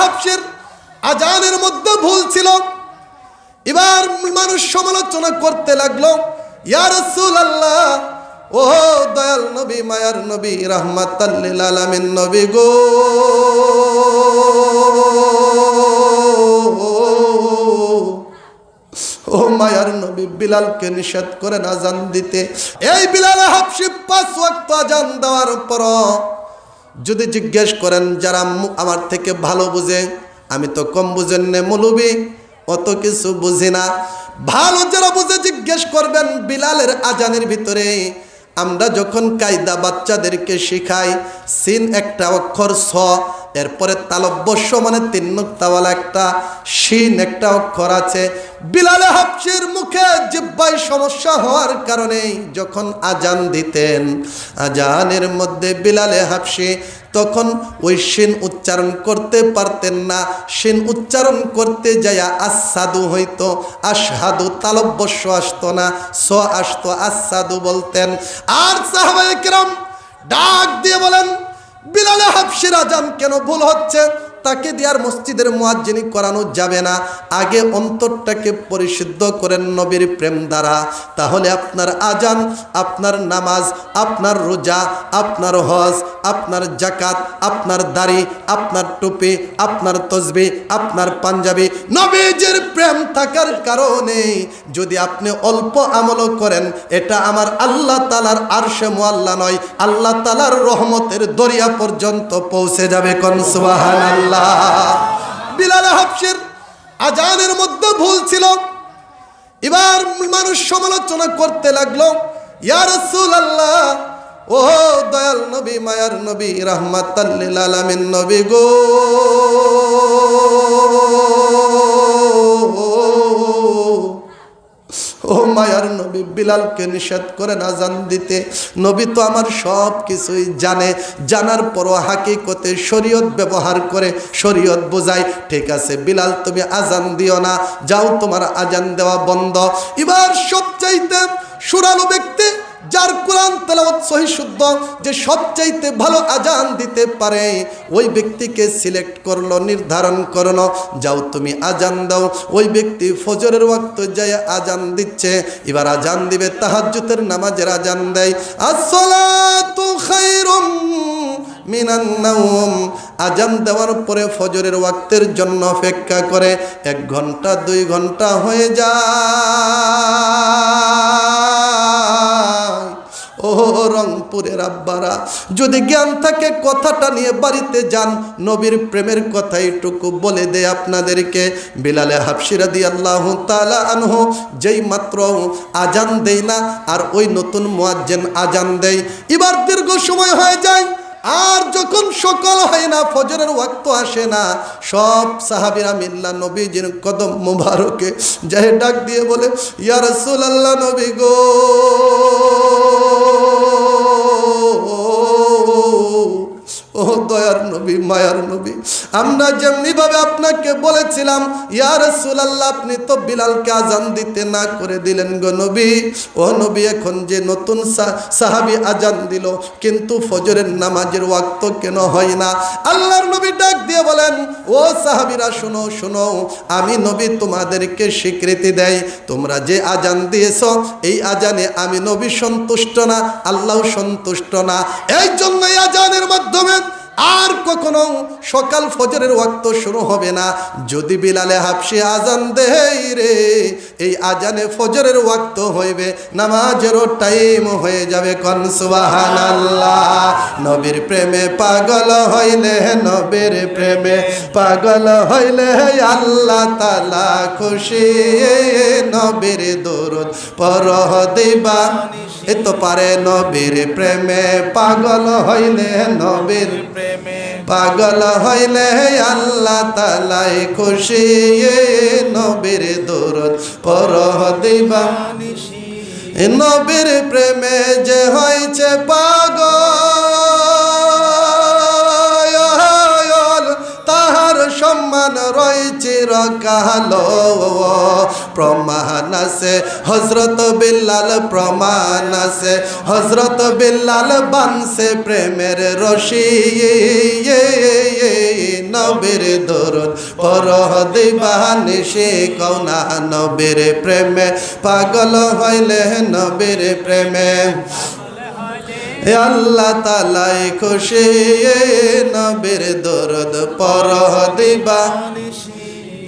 হাফসের আজানের মধ্যে ভুল ছিল। এবার মানুষ সমালোচনা করতে লাগল আল্লাহ ও দয়াল নবী, মায়ার নবী নবী গো। ও মায়ার নবী, বিলালকে নিষেধ করেন আজান দিতে। এই বিলাল হাফসি পাঁচ ওয়াক্ত আজান দেওয়ার পর যদি জিজ্ঞেস করেন, যারা আমার থেকে ভালো বুঝে, আমি তো কম বুঝেন নে মৌলবি, অত কিছু বুঝি না। ভালো যারা বুঝে জিজ্ঞেস করবেন বিলালের আজানের ভিতরে, আমরা যখন কায়দা বাচ্চাদেরকে শিখাই, সিন একটা অক্ষর স এরপরে তালব্যস্য মানে তিন নোক্তাওয়ালা একটা শিন, একটা অক্ষর আছে। বিলালে হাফসির মুখে জিব্বাই সমস্যা হওয়ার কারণে যখন আজান দিতেন, আজানের মধ্যে বিলালে হাফসি তখন ওই শিন উচ্চারণ করতে পারতেন না। শিন উচ্চারণ করতে যাইয়া আসাদু হইতো আসাদু তালব্যস্য আসতো না স আসতো আসাদু বলতেন। আর সাহাবায়ে কিরাম ডাক দিয়ে বলেন বিলালে হাফসির আজান কেন ভুল হচ্ছে? তাকে দেওয়ার মসজিদের মুয়াজ্জিনি করানো যাবে না। আগে অন্তরটাকে পরিশুদ্ধ করেন নবীর প্রেম দ্বারা। তাহলে আপনার আজান, আপনার নামাজ, আপনার রোজা, আপনার হজ, আপনার জাকাত আপনার দাড়ি, আপনার টুপি, আপনার তসবি, আপনার পাঞ্জাবি, নবীজির প্রেম থাকার কারণে যদি আপনি অল্প আমল করেন, এটা আমার আল্লাহ তালার আরশে মোয়াল্লা নয়, আল্লাহ তালার রহমতের দরিয়া পর্যন্ত পৌঁছে যাবে কনসুবাহান আল্লাহ বিলাল হাফসির আজানের মধ্যে ভুল ছিল। এবার মানুষ সমালোচনা করতে লাগল ইয়ার আল্লাহ ও দয়াল নবী, মায়ার নবী রহমাত আলামিন নবী গো। মায়ার নবী বিলালকে নিষেধ করেন আজান দিতে। নবী তো আমার সব কিছুই জানে। জানার পরও হাকিকতে শরীয়ত ব্যবহার করে শরীয়ত বোঝায়। ঠিক আছে, বিলাল, তুমি আজান দিও না। যাও, তোমার আজান দেওয়া বন্ধ। এবার সব চাইতে সুরালো ব্যক্তি যার কোরআন তেলাওয়াত সহি শুদ্ধ, যে সবচাইতে ভালো আজান দিতে পারে, ওই ব্যক্তিকে সিলেক্ট করল, নির্ধারণ করল, যাও তুমি আজান দাও। ওই ব্যক্তি ফজরের ওয়াক্ত যায় আজান দিচ্ছে, এবার আজান দিবে তাহাজ্জুতের নামাজের আজান দেয়। আসসালাতু খায়রুম মিনান নাওম। আজান দেওয়ার পরে ফজরের ওয়াক্তের জন্য অপেক্ষা করে, এক ঘণ্টা, দুই ঘণ্টা হয়ে যায়। ও রংপুরের আব্বারা, যদি জ্ঞান থাকে কথাটা নিয়ে বাড়িতে যান, নবীর প্রেমের কথা এটুকু বলে দে আপনাদেরকে। বিলালে হাফসিরা দি আল্লাহ তালা আনহ, যেই মাত্র আজান দেয় না, আর ওই নতুন মোয়াজ্জেন আজান দেয়। এবার দীর্ঘ সময় হয়ে যায় আর যখন সকাল হয় না, ফজরের ওয়াক্ত আসে না, সব সাহাবিরা মিল্লা নবীজির কদম মুবারকে যাই ডাক দিয়ে বলে, ইয়া আল্লাহ নবী গো। দয়ার নবী, মায়ার নবী। আমরা যেমনি ভাবে আপনাকে বলেছিলাম, ইয়া রাসূলুল্লাহ, আপনি তো বিলালকে আজান দিতে না করে দিলেন গো নবী। ও নবী, এখন যে নতুন সাহাবী আজান দিল, কিন্তু ফজরের নামাজের ওয়াক্ত কেন হয় না? আল্লাহর নবী ডাক দিয়ে বলেন, ও সাহাবীরা, শোনো শোনো, আমি নবী তোমাদেরকে স্বীকৃতি দেয় তোমরা যে আজান দিয়েছ, এই আজানে আমি নবী সন্তুষ্ট না আল্লাহ সন্তুষ্ট না। এই জন্য আজানের মাধ্যমে আর কখনো সকাল ফজরের ওয়াক্ত শুরু হবে না। যদি বিলালে হাফসি আজান দেই রে, এই আজানে ফজরের ওয়াক্ত হইবে, নামাজেরও টাইম হয়ে যাবে কন সুবাহান আল্লাহ নবীর প্রেমে পাগল হইলে নবীর প্রেমে, পাগল হইলে আল্লাহ তালা খুশি। নবীর দরুদ পর দিবা এ তো পারে নবীর প্রেমে পাগল হইলে নবীর প্রেমে পাগল হইলে আল্লাহ তালাই খুশি নবীর দূর পর দিবা নবীর প্রেমে যে হয়েছে পাগল রকালো প্রমাণ আছে হজরত বিল্লাল প্রমাণ আছে। হজরত বিল্লাল বানছে প্রেমের রশি। নবীর দরুদ পর দিবানি সে কৌনা নবীর প্রেমে। পাগল হইলে নবীর প্রেমে। আল্লাহ তালাই খুশি, নবীর দরদ পর দিবা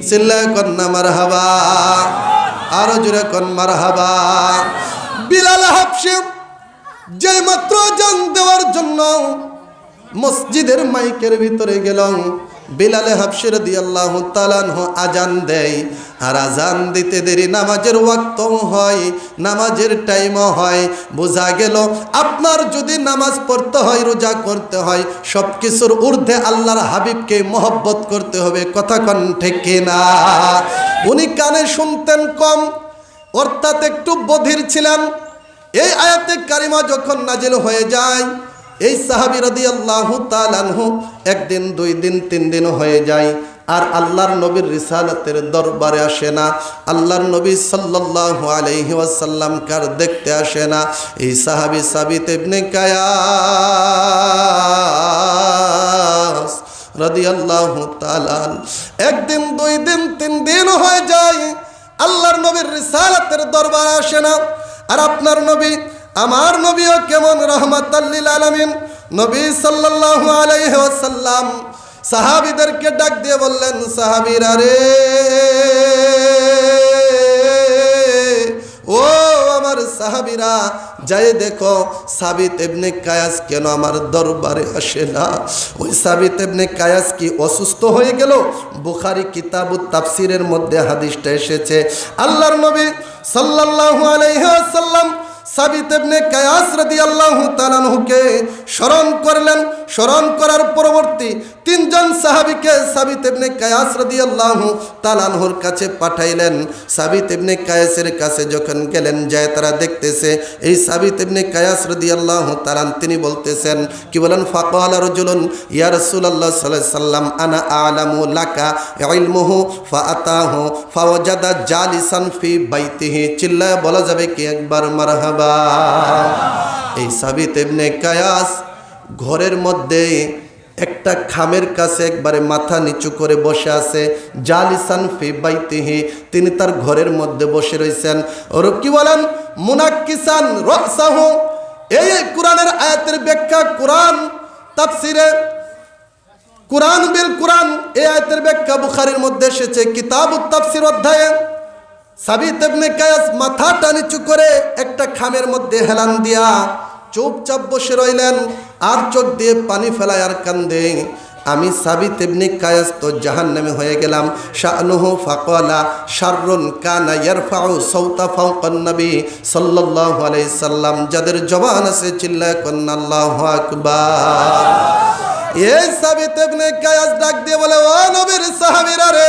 সিল্লা কন্যা মার হাবা আরও জোরে কন মার হাবা বিলাল হাফসি, যে মাত্র জান দেওয়ার জন্য মসজিদের মাইকের ভিতরে গেলাম বিলালে হাফসির দিয়াল্লাহ তালানহ আজান দেয়। আর আজান দিতে দেরি নামাজের ওয়াক্ত হয়, নামাজের টাইমও হয়। বোঝা গেল, আপনার যদি নামাজ পড়তে হয়, রোজা করতে হয় সব কিছুর ঊর্ধ্বে আল্লাহর হাবিবকে মহব্বত করতে হবে। কথা কন ঠিক না উনি কানে শুনতেন কম, অর্থাৎ একটু বধির ছিলেন। এই আয়াতে কারিমা যখন নাজিল হয়ে যায় এই সাহাবি রদি আল্লাহ তালানহু একদিন, দুই দিন, তিন দিন হয়ে যায় আর আল্লাহর নবীর রিসালতের দরবারে আসে না। আল্লাহর নবী আলাইহি ওয়াসাল্লাম কার দেখতে আসে না। এই সাহাবি সাবিত ইবনে কায়াস রাদিয়াল্লাহু তাআলা একদিন, দুই দিন, তিন দিন হয়ে যায়। আল্লাহর নবীর রিসালাতের দরবারে আসে না। আর আপনার নবী আমার নবীও কেমন রহমাতাল্লিল আলামিন? নবী সাল্লাল্লাহু আলাইহি ওয়াসাল্লাম সাহাবীদেরকে ডাক দিয়ে বললেন, সাহাবীরা রে, ও আমার সাহাবীরা, যাই দেখো, সাবিত এমনি কায়াস কেন আমার দরবারে আসে না? ওই সাবিত এমনি কায়াস কি অসুস্থ হয়ে গেল? বুখারি কিতাবু তাফসিরের মধ্যে হাদিসটা এসেছে। আল্লাহর নবী সাল্লাল্লাহু আলাইহি ওয়াসাল্লাম সাবিত ইবনে কায়াস রাদিয়াল্লাহু তাআলাহুকে স্মরণ করলেন। স্মরণ করার পরবর্তী তিনজন সাহাবীকে সাবিত ইবনে কায়াস রাদিয়াল্লাহু তাআলাহুর কাছে পাঠাইলেন। সাবিত ইবনে কায়াসের কাছে যখন গেলেন, যায় তারা দেখতেছে, এই সাবিত ইবনে কায়াস রাদিয়াল্লাহু তাআলা তিনি বলতেছেন, কি বলেন, ফাকালা রাজুলুন, ইয়া রাসূলুল্লাহ সাল্লাল্লাহু আলাইহি সাল্লাম, আনা আলামু লাকা ইলমুহু ফাআতাহু ফাওয়াজাদা জালিসান ফি বাইতিহি। চিল্লায় বলা যাবে কি একবার, মারহাবা। এই সাবিত ইবনে কায়াস ঘরের মধ্যে একটা খামের কাছে একবারে মাথা নিচু করে বসে আছে। জালিসান ফি বাইতিহি, তিনি তার ঘরের মধ্যে বসে রয়েছেন ওর কি বলেন মুনাক্কিসান রসাহু এই কোরআনের আয়াতের ব্যাখ্যা কোরআন তাফসিরে, কোরআন বিল কোরআন, এই আয়াতের ব্যাখ্যা বুখারীর মধ্যে এসেছে। কিতাব তাফসির অধ্যায়ে সাবিত ইবনে কায়াস মাথাটা নিচু করে একটা খামের মধ্যে হেলান দিয়া চুপচাপ বসে রইলেন আর চোখ দিয়ে পানি ফেলায় আর কান্দে। আমি সাবিত ইবনে কায়াস তো জাহান্নামে হয়ে গেলাম। শাহনুহু ফাকালা শাররুন কানা ইয়ারফাউ সাউতা ফাওকান নবী সাল্লাল্লাহু আলাইহি সাল্লাম। যাদের জবান আছে, চিল্লায় কন্না আল্লাহু আকবার। এই সাবিত ইবনে কায়াস ডাক দিয়ে বলে, ও নবীর সাহাবীরা রে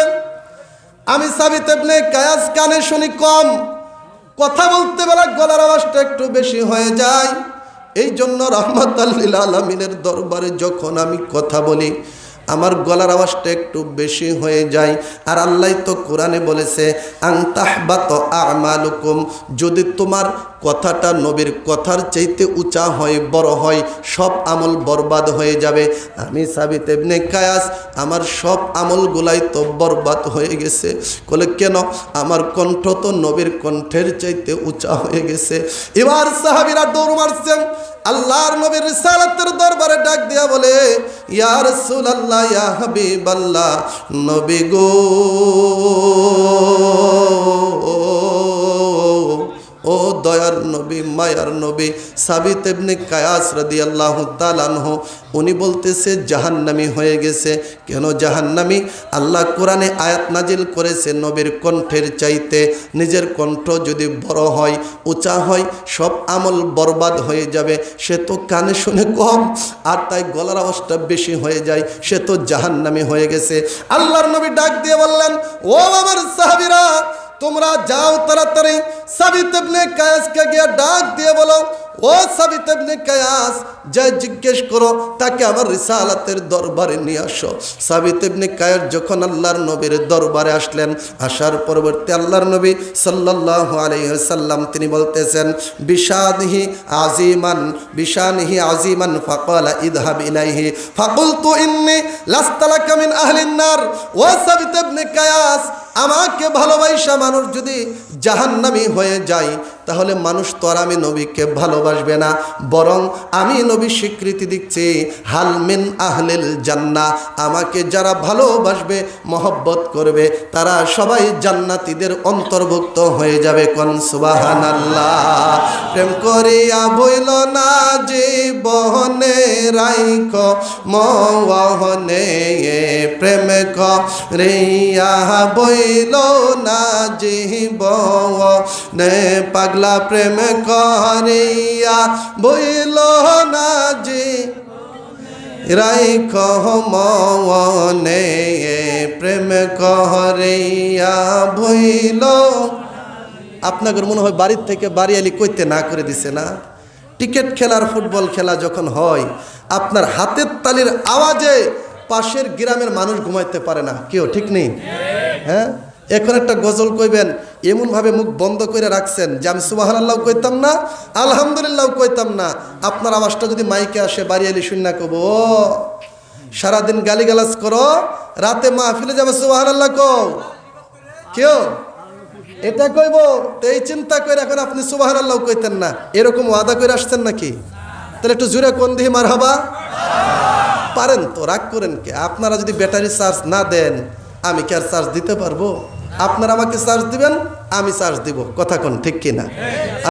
আমি সাবিত কায়াস কানে শুনি কম। কথা বলতে বেলা গলার আওয়াজটা একটু বেশি হয়ে যায়। এই জন্য রহমত আল্লিল আলমিনের দরবারে যখন আমি কথা বলি আমার গলার আওয়াজটা একটু বেশি হয়ে যায়। আর আল্লাহ তো কোরআনে বলেছে আংতাহবাত আমালুকুম যদি তোমার কথাটা নবীর কথার চাইতে উঁচা হয়, বড় হয়, সব আমল বরবাদ হয়ে যাবে। আমি সাবিত এমনি কায়াস, আমার সব আমলগুলাই তো বরবাদ হয়ে গেছে। বলে কেন? আমার কণ্ঠ তো নবীর কণ্ঠের চাইতে উঁচা হয়ে গেছে। এবার সাহাবিরা দৌড় মারছেন। আল্লাহর নবীর রিসালাতের দরবারে ডাক দিয়া বলে ইয়া রাসূলুল্লাহ ইয়া হাবিবাল্লাহ নবী গো। দয়ার নবী, মায়ার নবী সাবিত এমনি কায়াস রাদি আল্লাহ তালানহ উনি বলতেছে, জাহান্নামি হয়ে গেছে। কেন জাহান্নামি? আল্লাহ কোরআনে আয়াত নাজিল করেছে, নবীর কণ্ঠের চাইতে। নিজের কণ্ঠ যদি বড় হয়, উঁচা হয়, সব আমল বরবাদ হয়ে যাবে। সে তো কানে শুনে কম, আর তাই গলার আওয়াজটা বেশি হয়ে যায়। সে তো জাহান্নামি হয়ে গেছে। আল্লাহর নবী ডাক দিয়ে বললেন, ও আমার সাহাবিরা তোমরা যাও তাড়াতাড়ি। সাবিত ইবনে কায়াসকে গিয়ে ডাক দিয়ে বলো, ও সাবিত ইবনে কায়াস যা জিজ্ঞেস করো, তাকে আমার রিসালাতের দরবারে নিয়ে আসো। সাবিত ইবনে কায়ের যখন আল্লাহর নবীর দরবারে আসলেন, আসার পরবর্তী আল্লাহর নবী সাল্লাল্লাহু আলাইহি সাল্লাম তিনি বলতেছেন, বিশানিহি আজিমান বিশানিহি আজিমান ফাকালা ইদহাব ইলাইহি। ফাকুলতু ইন্নী লাস্তালাকা মিন আহলিন নার। ওয়া সাবিত ইবনে কায়াস আমাকে ভালোবাসা মানুষ যদি জাহান্নামি হয়ে যায়, তাহলে মানুষ তো আর আমি নবীকে ভালোবাসবে না। বরং আমি নবী স্বীকৃতি দিচ্ছি হালমিন আহলিল জান্না। আমাকে যারা ভালোবাসবে, মহব্বত করবে, তারা সবাই জান্নাতিদের অন্তর্ভুক্ত হয়ে যাবে। কন সুবাহান প্রেম করিয়া বইল না জীবনে, রাইখ মহনে প্রেম করিয়া বইল না জীবনে পাগলা প্রেম করিয়া বইল না জি রাইখ মনে প্রেম করিয়া বইল। আপনাদের মনে হয় বাড়ির থেকে বাড়ি আলি কইতে না করে দিছে না? টিকিট খেলার ফুটবল খেলা যখন হয়, আপনার হাতের তালির আওয়াজে পাশের গ্রামের মানুষ ঘুমাইতে পারে না। কেউ ঠিক নেই? হ্যাঁ? এখন একটা গজল কইবেন, এমনভাবে মুখ বন্ধ করে রাখছেন যে আমি সুবাহ আল্লাহ কইতাম না, আলহামদুলিল্লাহ কইতাম না। আপনার আওয়াজটা যদি মাইকে আসে বাড়ি আলি শুননা কব। সারাদিন গালিগালাজ করো, রাতে মাহফিলে যাবে সুবাহ আল্লাহ কও। কেউ? এটা কইব? তো এই চিন্তা করে এখন আপনি সুবাহ আল্লাহ কইতেন না। এরকম ওয়াদা করে আসছেন নাকি? তাহলে একটু জুড়ে কোন দিহি মার পারেন তো, রাগ করেন কে? আপনারা যদি ব্যাটারি চার্জ না দেন আমি কি আর চার্জ দিতে পারব? আপনারা আমাকে চার্জ দিবেন, আমি চার্জ দিব। কথা কোন, ঠিক কিনা?